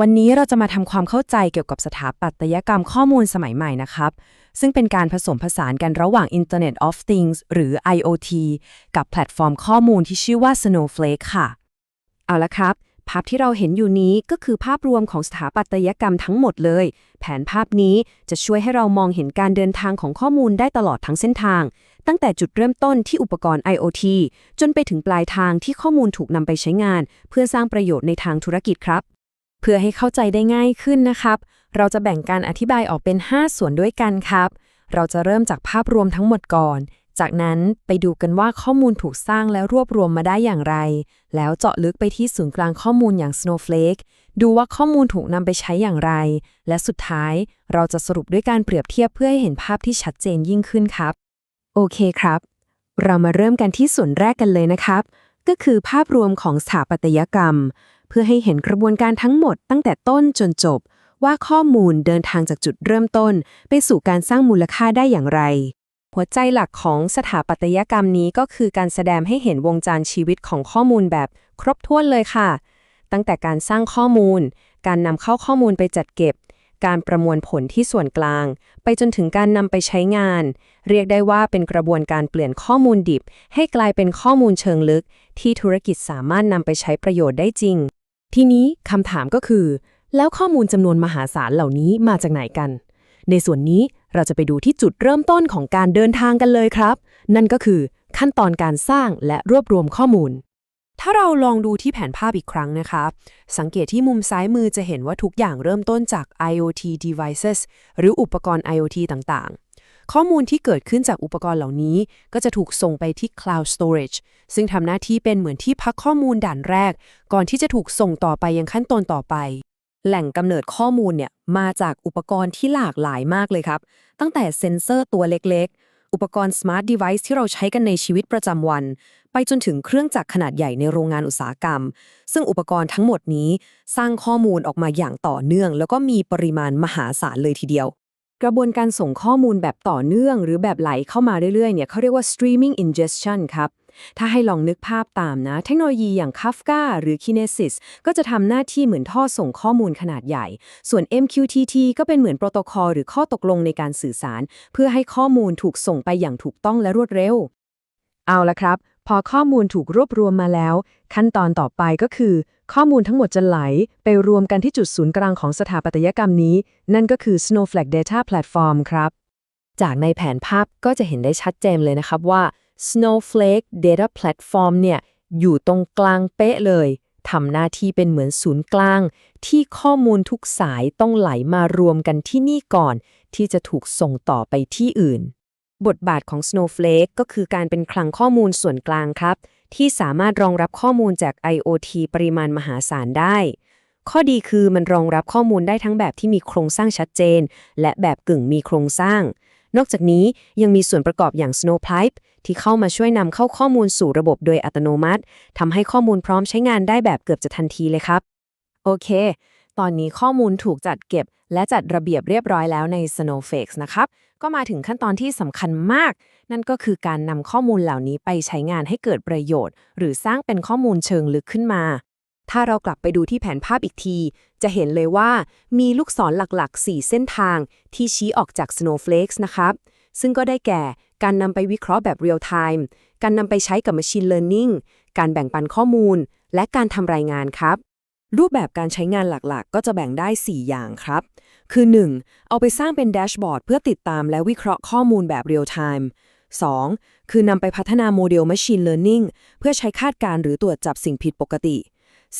วันนี้เราจะมาทำความเข้าใจเกี่ยวกับสถาปัตยกรรมข้อมูลสมัยใหม่นะครับ ซึ่งเป็นการผสมผสานกันระหว่าง Internet of Things หรือ IoT กับแพลตฟอร์มข้อมูลที่ชื่อว่า Snowflake ค่ะ เอาละครับ ภาพที่เราเห็นอยู่นี้ก็คือภาพรวมของสถาปัตยกรรมทั้งหมดเลย แผนภาพนี้จะช่วยให้เรามองเห็นการเดินทางของข้อมูลได้ตลอดทั้งเส้นทาง ตั้งแต่จุดเริ่มต้นที่อุปกรณ์ IoT จนไปถึงปลายทางที่ข้อมูลถูกนำไปใช้งาน เพื่อสร้างประโยชน์ในทางธุรกิจครับ เพื่อให้เข้าใจได้ง่ายขึ้นนะครับ เราจะแบ่งการอธิบายออกเป็น 5 ส่วนด้วยกันครับ เราจะเริ่มจากภาพรวมทั้งหมดก่อน จากนั้นไปดูกันว่าข้อมูลถูกสร้างและรวบรวมมาได้อย่างไร แล้วเจาะลึกไปที่ศูนย์กลางข้อมูลอย่าง Snowflake ดูว่าข้อมูลถูกนำไปใช้อย่างไร และสุดท้ายเราจะสรุปด้วยการเปรียบเทียบเพื่อให้เห็นภาพที่ชัดเจนยิ่งขึ้นครับ โอเคครับ เรามาเริ่มกันที่ส่วนแรกกันเลยนะครับ ก็คือภาพรวมของสถาปัตยกรรม พื่อให้เห็นกระบวนการทั้งหมดตั้งแต่ต้นจนจบ ว่าข้อมูลเดินทางจากจุดเริ่มต้น ไปสู่การสร้างมูลค่าได้อย่างไร หัวใจหลักของสถาปัตยกรรมนี้ก็คือการแสดงให้เห็นวงจรชีวิตของข้อมูลแบบครบถ้วนเลยค่ะ ตั้งแต่การสร้างข้อมูล การนำเข้าข้อมูลไปจัดเก็บ การประมวลผลที่ส่วนกลาง ไปจนถึงการนำไปใช้งาน เรียกได้ว่าเป็นกระบวนการเปลี่ยนข้อมูลดิบ ให้กลายเป็นข้อมูลเชิงลึก ที่ธุรกิจสามารถนำไปใช้ประโยชน์ได้จริง ทีนี้คำถามก็คือ แล้วข้อมูลจำนวนมหาศาลเหล่านี้มาจากไหนกัน ในส่วนนี้เราจะไปดูที่จุดเริ่มต้นของการเดินทางกันเลยครับ นั่นก็คือขั้นตอนการสร้างและรวบรวมข้อมูล ถ้าเราลองดูที่แผนภาพอีกครั้งนะคะ สังเกตที่มุมซ้ายมือจะเห็นว่าทุกอย่างเริ่มต้นจาก IoT devices หรืออุปกรณ์ IoT ต่างๆ ข้อมูลที่เกิดขึ้นจากอุปกรณ์เหล่านี้ ก็จะถูกส่งไปที่ Cloud Storage ซึ่งทำหน้าที่เป็นเหมือนที่พักข้อมูลด่านแรก ก่อนที่จะถูกส่งต่อไปยังขั้นตอนต่อไป แหล่งกำเนิดข้อมูลเนี่ยมาจากอุปกรณ์ที่หลากหลายมากเลยครับ ตั้งแต่เซ็นเซอร์ตัวเล็กๆ อุปกรณ์ Smart Device ที่เราใช้กันในชีวิตประจำวัน ไปจนถึงเครื่องจักรขนาดใหญ่ในโรงงานอุตสาหกรรม ซึ่งอุปกรณ์ทั้งหมดนี้สร้างข้อมูลออกมาอย่างต่อเนื่อง แล้วก็มีปริมาณมหาศาลเลยทีเดียว กระบวนการส่งข้อมูลแบบต่อเนื่อง หรือแบบไหลเข้ามาเรื่อยๆเนี่ยเขาเรียกว่า streaming ingestion ครับ ถ้าให้ลองนึกภาพตามนะ เทคโนโลยีอย่าง Kafka หรือ Kinesis ก็จะทำหน้าที่เหมือนท่อส่งข้อมูลขนาดใหญ่ ส่วน MQTT ก็เป็นเหมือนโปรโตคอลหรือข้อตกลงในการสื่อสาร เพื่อให้ข้อมูลถูกส่งไปอย่างถูกต้องและรวดเร็ว เอาละครับ พอข้อมูลถูกรวบรวมมาแล้ว ขั้นตอนต่อไปก็คือ ข้อมูลทั้งหมดจะไหลไปรวมกันที่จุดศูนย์กลางของสถาปัตยกรรมนี้ นั่นก็คือ Snowflake Data Platform ครับ จากในแผนภาพก็จะเห็นได้ชัดเจนเลยนะครับว่า Snowflake Data Platform เนี่ย อยู่ตรงกลางเป๊ะเลยทำหน้าที่เป็นเหมือนศูนย์กลาง ที่ข้อมูลทุกสายต้องไหลมารวมกันที่นี่ก่อน ที่จะถูกส่งต่อไปที่อื่น บทบาทของ Snowflake ก็คือการเป็นคลังข้อมูลส่วนกลางครับ ที่สามารถรองรับข้อมูลจาก IoT ปริมาณมหาศาลได้ ข้อดีคือมันรองรับข้อมูลได้ทั้งแบบที่มีโครงสร้างชัดเจน และแบบกึ่งมีโครงสร้าง นอกจากนี้ยังมีส่วนประกอบอย่าง Snowpipe ที่เข้ามาช่วยนำเข้าข้อมูลสู่ระบบโดยอัตโนมัติทำให้ข้อมูลพร้อมใช้งานได้แบบเกือบจะทันทีเลยครับ โอเค ตอนนี้ข้อมูลถูกจัดเก็บ และจัดระเบียบเรียบร้อยแล้วใน Snowflake นะครับ ก็มาถึงขั้นตอนที่สำคัญมาก นั่นก็คือการนำข้อมูลเหล่านี้ไปใช้งานให้เกิดประโยชน์ หรือสร้างเป็นข้อมูลเชิงลึกขึ้นมา ถ้าเรากลับไปดูที่แผนภาพอีกที จะเห็นเลยว่ามีลูกศรหลักๆ 4 เส้นทางที่ชี้ออกจาก Snowflake นะครับ ซึ่งก็ได้แก่การนำไปวิเคราะห์แบบเรียลไทม์การนำไปใช้กับ Machine Learning การแบ่งปันข้อมูล และการทำรายงานครับ รูปแบบการใช้งานหลักๆ ก็จะแบ่งได้ 4 อย่างครับ คือ 1. เอาไปสร้างเป็นแดชบอร์ดเพื่อติดตามและวิเคราะห์ข้อมูลแบบเรียลไทม์ 2. คือนำไปพัฒนาโมเดล Machine Learning เพื่อใช้คาดการณ์หรือตรวจจับสิ่งผิดปกติ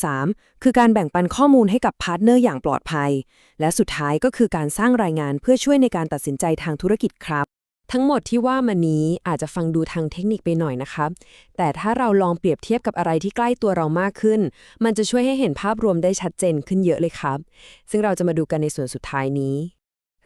3. คือการแบ่งปันข้อมูลให้กับพาร์ทเนอร์อย่างปลอดภัย และสุดท้ายก็คือการสร้างรายงานเพื่อช่วยในการตัดสินใจทางธุรกิจครับ ทั้งหมดที่ว่ามานี้อาจจะฟังดูทางเทคนิคไปหน่อยนะครับแต่ถ้าเราลองเปรียบเทียบกับอะไรที่ใกล้ตัวเรามากขึ้น มันจะช่วยให้เห็นภาพรวมได้ชัดเจนขึ้นเยอะเลยครับ ซึ่งเราจะมาดูกันในส่วนสุดท้ายนี้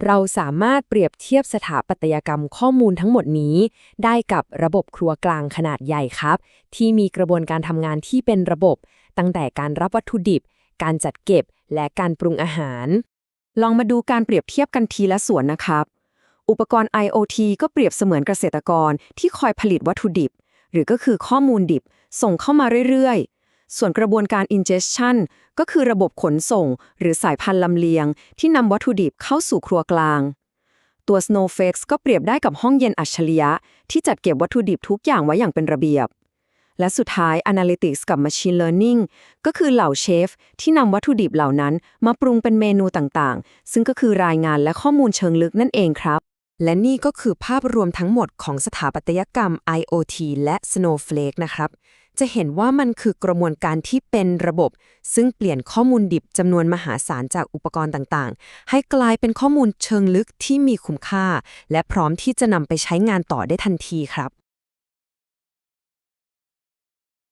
เราสามารถเปรียบเทียบสถาปัตยกรรมข้อมูลทั้งหมดนี้ ได้กับระบบครัวกลางขนาดใหญ่ครับ ที่มีกระบวนการทำงานที่เป็นระบบ ตั้งแต่การรับวัตถุดิบ การจัดเก็บ และการปรุงอาหาร ลองมาดูการเปรียบเทียบกันทีละส่วนนะครับ อุปกรณ์ IoT ก็เปรียบเสมือนเกษตรกรที่คอยผลิตวัตถุดิบ หรือก็คือข้อมูลดิบ ส่งเข้ามาเรื่อยๆ ส่วนกระบวนการ ingestion ก็คือระบบขนส่ง หรือสายพันธุ์ลำเลียง ที่นำวัตถุดิบเข้าสู่ครัวกลาง ตัว Snowflakes ก็เปรียบได้กับห้องเย็นอัจฉริยะ ที่จัดเก็บวัตถุดิบทุกอย่างไว้อย่างเป็นระเบียบและสุดท้าย Analytics กับ Machine Learning ก็คือเหล่าเชฟ ที่นำวัตถุดิบเหล่านั้น มาปรุงเป็นเมนูต่างๆ ซึ่งก็คือรายงานและข้อมูลเชิงลึกนั่นเองครับ และนี่ก็คือภาพรวมทั้งหมดของสถาปัตยกรรม IoT และ Snowflake นะครับ จะเห็นว่ามันคือกระบวนการที่เป็นระบบ ซึ่งเปลี่ยนข้อมูลดิบจำนวนมหาศาลจากอุปกรณ์ต่างๆ ให้กลายเป็นข้อมูลเชิงลึกที่มีคุณค่า และพร้อมที่จะนำไปใช้งานต่อได้ทันทีครับ